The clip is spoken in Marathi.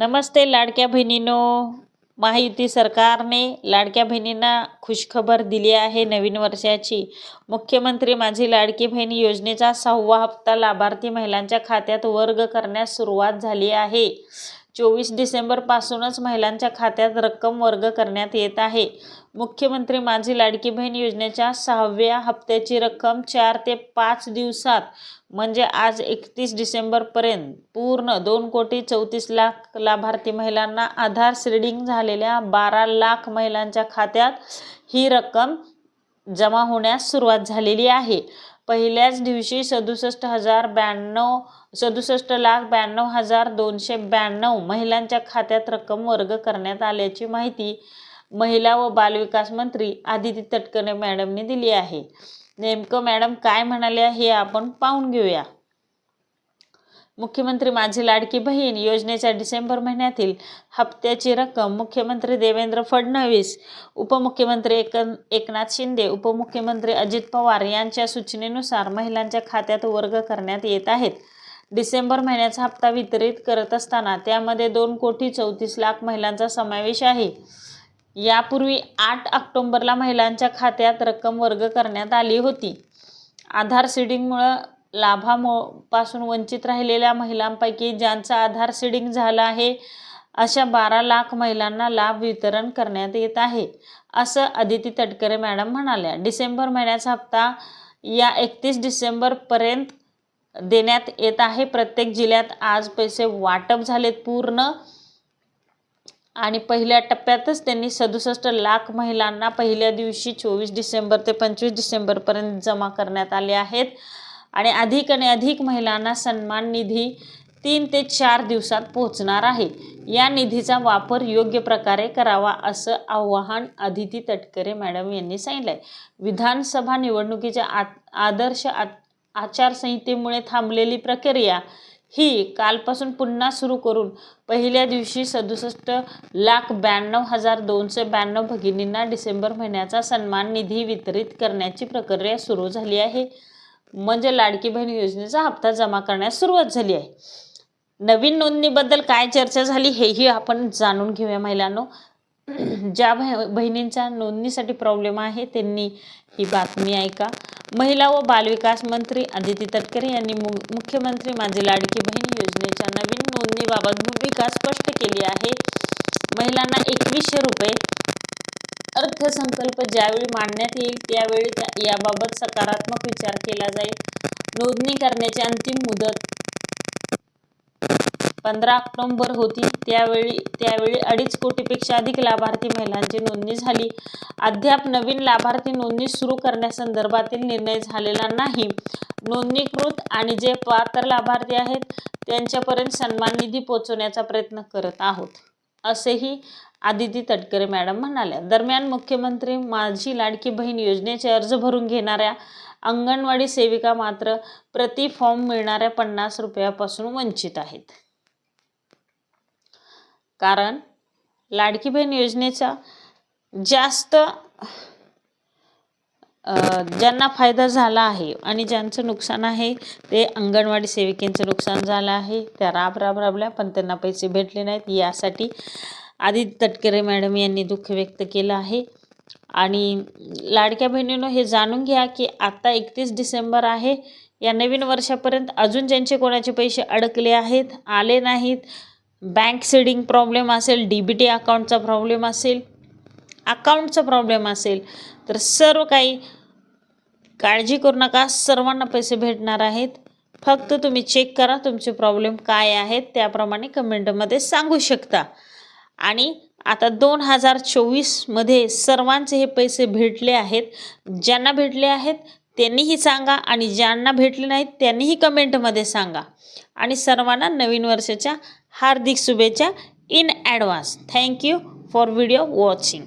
नमस्ते लाडक्या बहिणीनो. महायुती सरकारने लाडक्या बहिणींना खुशखबर दिली आहे नवीन वर्षाची. मुख्यमंत्री माझी लाडकी बहीण योजनेचा सहावा हप्ता लाभार्थी महिलांच्या खात्यात वर्ग करण्यास सुरुवात झाली आहे. चोवीस डिसेंबरपासूनच महिलांच्या खात्यात रक्कम वर्ग करण्यात येत आहे. मुख्यमंत्री माझी लाडकी बहीण योजनेच्या सहाव्या हप्त्याची रक्कम चार ते पाच दिवसात म्हणजे आज एकतीस डिसेंबरपर्यंत पूर्ण दोन कोटी चौतीस लाख लाभार्थी महिलांना आधार सीडिंग झालेल्या बारा लाख महिलांच्या खात्यात ही रक्कम जमा होण्यास सुरुवात झालेली आहे. पहिल्याच दिवशी सदुसष्ट हजार ब्याण्णव सदुसष्ट लाख ब्याण्णव हजार दोनशे ब्याण्णव महिलांच्या खात्यात रक्कम वर्ग करण्यात आल्याची माहिती महिला व बालविकास मंत्री आदिती तटकरे मॅडमने दिली आहे. नेमकं मॅडम काय म्हणाल्या हे आपण पाहून घेऊया. मुख्यमंत्री माझी लाडकी बहीण योजनेच्या डिसेंबर महिन्यातील हप्त्याची रक्कम मुख्यमंत्री देवेंद्र फडणवीस उपमुख्यमंत्री एक एकनाथ शिंदे उपमुख्यमंत्री अजित पवार यांच्या सूचनेनुसार महिलांच्या खात्यात वर्ग करण्यात येत आहेत. डिसेंबर महिन्याचा हप्ता वितरित करत असताना त्यामध्ये दोन कोटी चौतीस लाख महिलांचा समावेश आहे. यापूर्वी आठ ऑक्टोंबरला महिलांच्या खात्यात रक्कम वर्ग करण्यात आली होती. आधार सीडिंगमुळं लाभामो पासून वंचित राहिलेल्या महिलांपैकी ज्यांचा आधार सिडिंग झाला आहे अशा बारा लाख महिलांना लाभ वितरण करण्यात येत आहे असं अदिती तटकरे मॅडम म्हणाल्या. डिसेंबर महिन्याचा हप्ता या एकतीस डिसेंबरपर्यंत देण्यात येत आहे. प्रत्येक जिल्ह्यात आज पैसे वाटप झालेत पूर्ण आणि पहिल्या टप्प्यातच त्यांनी सदुसष्ट लाख महिलांना पहिल्या दिवशी चोवीस डिसेंबर ते पंचवीस डिसेंबरपर्यंत जमा करण्यात आले आहेत. आणि अधिक आणि अधिक महिलांना सन्मान निधी तीन ते चार दिवसात पोहोचणार आहे. या निधीचा वापर योग्य प्रकारे करावा असं आवाहन अदिती तटकरे मॅडम यांनी सांगितलं आहे विधानसभा निवडणुकीच्या आ आदर्श आ आचारसंहितेमुळे थांबलेली प्रक्रिया ही कालपासून पुन्हा सुरू करून पहिल्या दिवशी सदुसष्ट लाख ब्याण्णव हजार दोनशे ब्याण्णव भगिनींना डिसेंबर महिन्याचा सन्मान निधी वितरित करण्याची प्रक्रिया सुरू झाली आहे. म्हणजे लाडकी बहीण योजनेचा हप्ता जमा करण्यास सुरुवात झाली आहे. नवीन नोंदणीबद्दल काय चर्चा झाली हेही आपण जाणून घेऊया महिलांनो. ज्या बहिणींचा बहिणींच्या नोंदणीसाठी प्रॉब्लेम आहे त्यांनी ही बातमी ऐका. महिला व बालविकास मंत्री आदिती तटकरे यांनी मु मुख्यमंत्री माझी लाडकी बहीण योजनेच्या नवीन नोंदणीबाबत भूमिका स्पष्ट केली आहे. महिलांना एकवीसशे रुपये अर्थसंकल्प ज्यावेळी मांडण्यात येईल त्यावेळी याबाबत सकारात्मक विचार केला जाईल. नोंदणी करण्याची अंतिम मुदत पंधरा ऑक्टोंबर होती. त्यावेळी त्यावेळी अडीच कोटीपेक्षा अधिक लाभार्थी महिलांची नोंदणी झाली. अद्याप नवीन लाभार्थी नोंदणी सुरू करण्यासंदर्भातील निर्णय झालेला नाही. नोंदणीकृत आणि जे पात्र लाभार्थी आहेत त्यांच्यापर्यंत सन्मान निधी पोहोचवण्याचा प्रयत्न करत आहोत असेही आदिती तटकरे मॅडम म्हणाल्या दरम्यान मुख्यमंत्री माझी लाडकी बहीण योजनेचे अर्ज भरून घेणाऱ्या अंगणवाडी सेविका मात्र प्रति फॉर्म मिळणाऱ्या पन्नास रुपयापासून वंचित आहेत. कारण लाडकी बहीण योजनेचा जास्त ज्यांना फायदा झाला आहे आणि ज्यांचं नुकसान आहे ते अंगणवाडी सेविकेंचं नुकसान झालं आहे त्या राब राब राबल्या पण त्यांना पैसे भेटले नाहीत. यासाठी आदित्य तटकरे मॅडम यांनी दुःख व्यक्त केलं आहे. आणि लाडक्या बहिणीनं हे जाणून घ्या की आत्ता एकतीस डिसेंबर आहे. या नवीन वर्षापर्यंत अजून ज्यांचे कोणाचे पैसे अडकले आहेत आले नाहीत बँक सेडिंग प्रॉब्लेम असेल डी बी टी अकाउंटचा प्रॉब्लेम असेल अकाउंटचा प्रॉब्लेम असेल तर सर्व काही काळजी करू नका. सर्वांना पैसे भेटणार आहेत. फक्त तुम्ही चेक करा तुमचे प्रॉब्लेम काय आहेत त्याप्रमाणे कमेंटमध्ये सांगू शकता. आणि आता दोन हजार चोवीसमध्ये सर्वांचे हे पैसे भेटले आहेत. ज्यांना भेटले आहेत त्यांनीही सांगा आणि ज्यांना भेटले नाहीत त्यांनीही कमेंटमध्ये सांगा. आणि सर्वांना नवीन वर्षाच्या हार्दिक शुभेच्छा in advance thank you for video watching